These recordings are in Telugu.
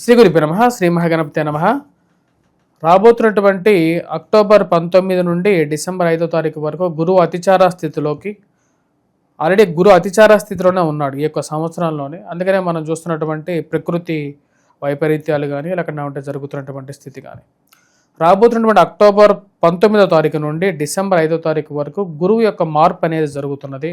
శ్రీ గురుపి నమ శ్రీ మహాగణపతి నమ. రాబోతున్నటువంటి అక్టోబర్ పంతొమ్మిది నుండి డిసెంబర్ ఐదో తారీఖు వరకు గురువు అతిచార స్థితిలోకి ఆల్రెడీ గురు అతిచార స్థితిలోనే ఉన్నాడు ఈ యొక్క సంవత్సరంలోనే. అందుకనే మనం చూస్తున్నటువంటి ప్రకృతి వైపరీత్యాలు కానీ లేకుండా ఉంటే జరుగుతున్నటువంటి స్థితి కానీ రాబోతున్నటువంటి అక్టోబర్ పంతొమ్మిదో తారీఖు నుండి డిసెంబర్ ఐదో తారీఖు వరకు గురువు యొక్క మార్పు అనేది జరుగుతున్నది.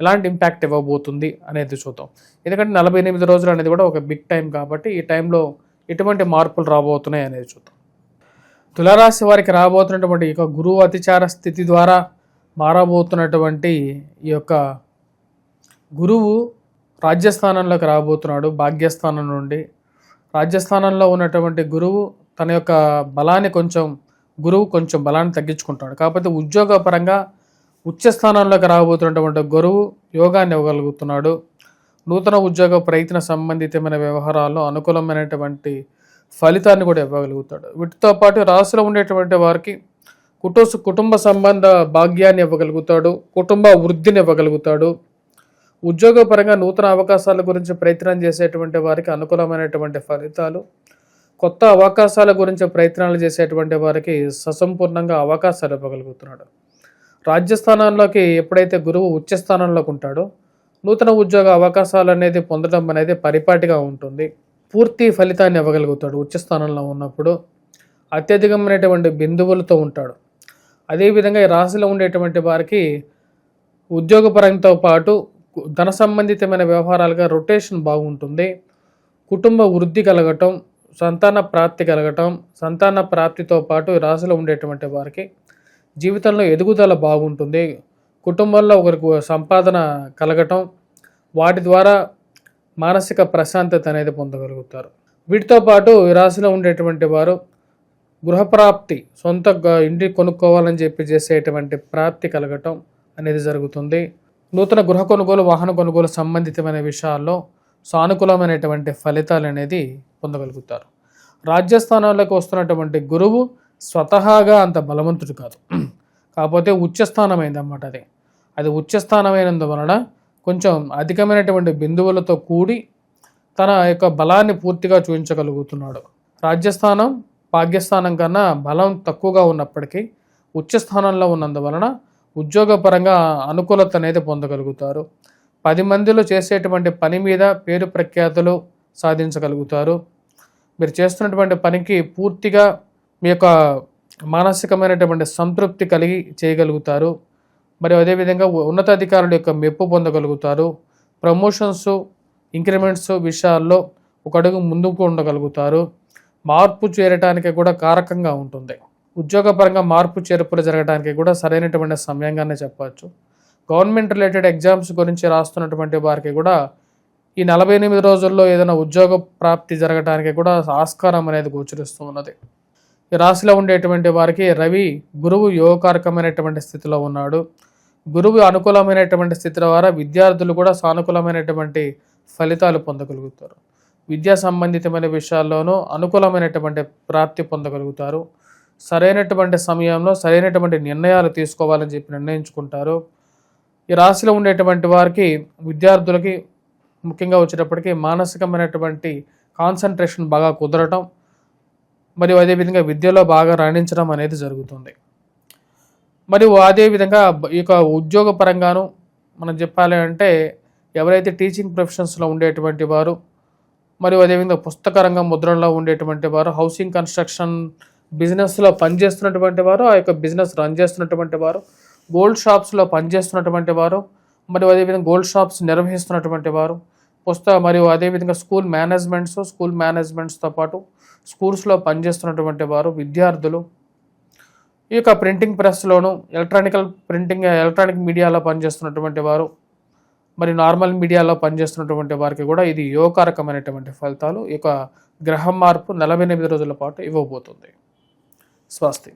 ఎలాంటి ఇంపాక్ట్ ఇవ్వబోతుంది అనేది చూద్దాం. ఎందుకంటే నలభై ఎనిమిది రోజులు అనేది కూడా ఒక బిగ్ టైం కాబట్టి ఈ టైంలో ఎటువంటి మార్పులు రాబోతున్నాయి అనేది చూద్దాం. తులారాశి వారికి రాబోతున్నటువంటి ఈ యొక్క గురువు అతిచార స్థితి ద్వారా మారబోతున్నటువంటి ఈ యొక్క గురువు రాజ్యస్థానంలోకి రాబోతున్నాడు భాగ్యస్థానం నుండి. రాజ్యస్థానంలో ఉన్నటువంటి గురువు తన యొక్క బలాన్ని కొంచెం గురువు కొంచెం బలాన్ని తగ్గించుకుంటాడు. కాకపోతే ఉద్యోగపరంగా ఉచ్చస్థానంలోకి రాబోతున్నటువంటి గురువు యోగాన్ని ఇవ్వగలుగుతున్నాడు. నూతన ఉద్యోగ ప్రయత్న సంబంధితమైన వ్యవహారాల్లో అనుకూలమైనటువంటి ఫలితాన్ని కూడా ఇవ్వగలుగుతాడు. వీటితో పాటు రాశిలో ఉండేటువంటి వారికి కుటుంబ కుటుంబ సంబంధ భాగ్యాన్ని ఇవ్వగలుగుతాడు కుటుంబ వృద్ధిని ఇవ్వగలుగుతాడు. ఉద్యోగపరంగా నూతన అవకాశాల గురించి ప్రయత్నం చేసేటువంటి వారికి అనుకూలమైనటువంటి ఫలితాలు కొత్త అవకాశాల గురించి ప్రయత్నాలు చేసేటువంటి వారికి ససంపూర్ణంగా అవకాశాలు ఇవ్వగలుగుతున్నాడు. రాజ్యస్థానాల్లోకి ఎప్పుడైతే గురువు ఉచ్చస్థానంలోకి ఉంటాడో నూతన ఉద్యోగ అవకాశాలు అనేది పొందడం అనేది పరిపాటిగా ఉంటుంది. పూర్తి ఫలితాన్ని ఇవ్వగలుగుతాడు ఉచ్చస్థానంలో ఉన్నప్పుడు. అత్యధికమైనటువంటి బిందువులతో ఉంటాడు. అదేవిధంగా ఈ రాశిలో ఉండేటువంటి వారికి ఉద్యోగపరంతో పాటు ధన సంబంధితమైన వ్యవహారాలుగా రొటేషన్ బాగుంటుంది. కుటుంబ వృద్ధి కలగటం సంతాన ప్రాప్తి కలగటం సంతాన ప్రాప్తితో పాటు ఈ రాశిలో ఉండేటువంటి వారికి జీవితంలో ఎదుగుదల బాగుంటుంది. కుటుంబంలో ఒకరికి సంపాదన కలగటం వాటి ద్వారా మానసిక ప్రశాంతత అనేది పొందగలుగుతారు. వీటితో పాటు రాశిలో ఉండేటువంటి వారు గృహప్రాప్తి సొంత ఇంటి కొనుక్కోవాలని చెప్పి చేసేటువంటి ప్రాప్తి కలగటం అనేది జరుగుతుంది. నూతన గృహ కొనుగోలు వాహన కొనుగోలు సంబంధితమైన విషయాల్లో సానుకూలమైనటువంటి ఫలితాలు అనేది పొందగలుగుతారు. రాజ్యస్థానంలోకి వస్తున్నటువంటి గురువు స్వతహాగా అంత బలవంతుడు కాదు. కాకపోతే ఉచ్చస్థానమైంది అన్నమాట అది. అది ఉచ్చస్థానమైనందువలన కొంచెం అధికమైనటువంటి బిందువులతో కూడి తన యొక్క బలాన్ని పూర్తిగా చూపించగలుగుతున్నాడు. రాజ్యస్థానం భాగ్యస్థానం కన్నా బలం తక్కువగా ఉన్నప్పటికీ ఉచ్చస్థానంలో ఉన్నందువలన ఉద్యోగపరంగా అనుకూలత అనేది పొందగలుగుతారు. పది మందిలో చేసేటువంటి పని మీద పేరు ప్రఖ్యాతులు సాధించగలుగుతారు. మీరు చేస్తున్నటువంటి పనికి పూర్తిగా మీ యొక్క మానసికమైనటువంటి సంతృప్తి కలిగి చేయగలుగుతారు. మరి అదేవిధంగా ఉన్నతాధికారుల యొక్క మెప్పు పొందగలుగుతారు. ప్రమోషన్స్ ఇంక్రిమెంట్స్ విషయాల్లో ఒక అడుగు ముందుకు ఉండగలుగుతారు. మార్పు చేరటానికి కూడా కారకంగా ఉంటుంది. ఉద్యోగపరంగా మార్పు చేర్పులు జరగడానికి కూడా సరైనటువంటి సమయంగానే చెప్పవచ్చు. గవర్నమెంట్ రిలేటెడ్ ఎగ్జామ్స్ గురించి రాస్తున్నటువంటి వారికి కూడా ఈ నలభై ఎనిమిది రోజుల్లో ఏదైనా ఉద్యోగ ప్రాప్తి జరగడానికి కూడా ఆస్కారం అనేది గోచరిస్తూ ఉన్నది. ఈ రాశిలో ఉండేటువంటి వారికి రవి గురువు యోగకారకమైనటువంటి స్థితిలో ఉన్నాడు. గురువు అనుకూలమైనటువంటి స్థితి ద్వారా విద్యార్థులు కూడా సానుకూలమైనటువంటి ఫలితాలు పొందగలుగుతారు. విద్యా సంబంధితమైన విషయాల్లోనూ అనుకూలమైనటువంటి ప్రాప్తి పొందగలుగుతారు. సరైనటువంటి సమయంలో సరైనటువంటి నిర్ణయాలు తీసుకోవాలని చెప్పి నిర్ణయించుకుంటారు. ఈ రాశిలో ఉండేటువంటి వారికి విద్యార్థులకి ముఖ్యంగా వచ్చేటప్పటికి మానసికమైనటువంటి కాన్సన్ట్రేషన్ బాగా కుదరటం మరియు అదేవిధంగా విద్యలో బాగా రాణించడం అనేది జరుగుతుంది. మరియు అదేవిధంగా ఈ యొక్క ఉద్యోగ పరంగాను మనం చెప్పాలి అంటే ఎవరైతే టీచింగ్ ప్రొఫెషన్స్లో ఉండేటువంటి వారు మరియు అదేవిధంగా పుస్తక రంగం ముద్రణలో ఉండేటువంటి వారు హౌసింగ్ కన్స్ట్రక్షన్ బిజినెస్లో పనిచేస్తున్నటువంటి వారు ఆ యొక్క బిజినెస్ రన్ చేస్తున్నటువంటి వారు గోల్డ్ షాప్స్లో పనిచేస్తున్నటువంటి వారు మరియు అదేవిధంగా గోల్డ్ షాప్స్ నిర్వహిస్తున్నటువంటి వారు పుస్తక మరియు అదేవిధంగా స్కూల్ మేనేజ్మెంట్స్ స్కూల్ మేనేజ్మెంట్స్తో పాటు స్కూల్స్లో పనిచేస్తున్నటువంటి వారు విద్యార్థులు ఈ యొక్క ప్రింటింగ్ ప్రెస్లోను ఎలక్ట్రానికల్ ప్రింటింగ్ ఎలక్ట్రానిక్ మీడియాలో పనిచేస్తున్నటువంటి వారు మరి నార్మల్ మీడియాలో పనిచేస్తున్నటువంటి వారికి కూడా ఇది యోగకారకమైనటువంటి ఫలితాలు. ఈ యొక్క గ్రహం మార్పు నలభై ఎనిమిది రోజుల పాటు ఇవ్వబోతుంది. స్వస్తి.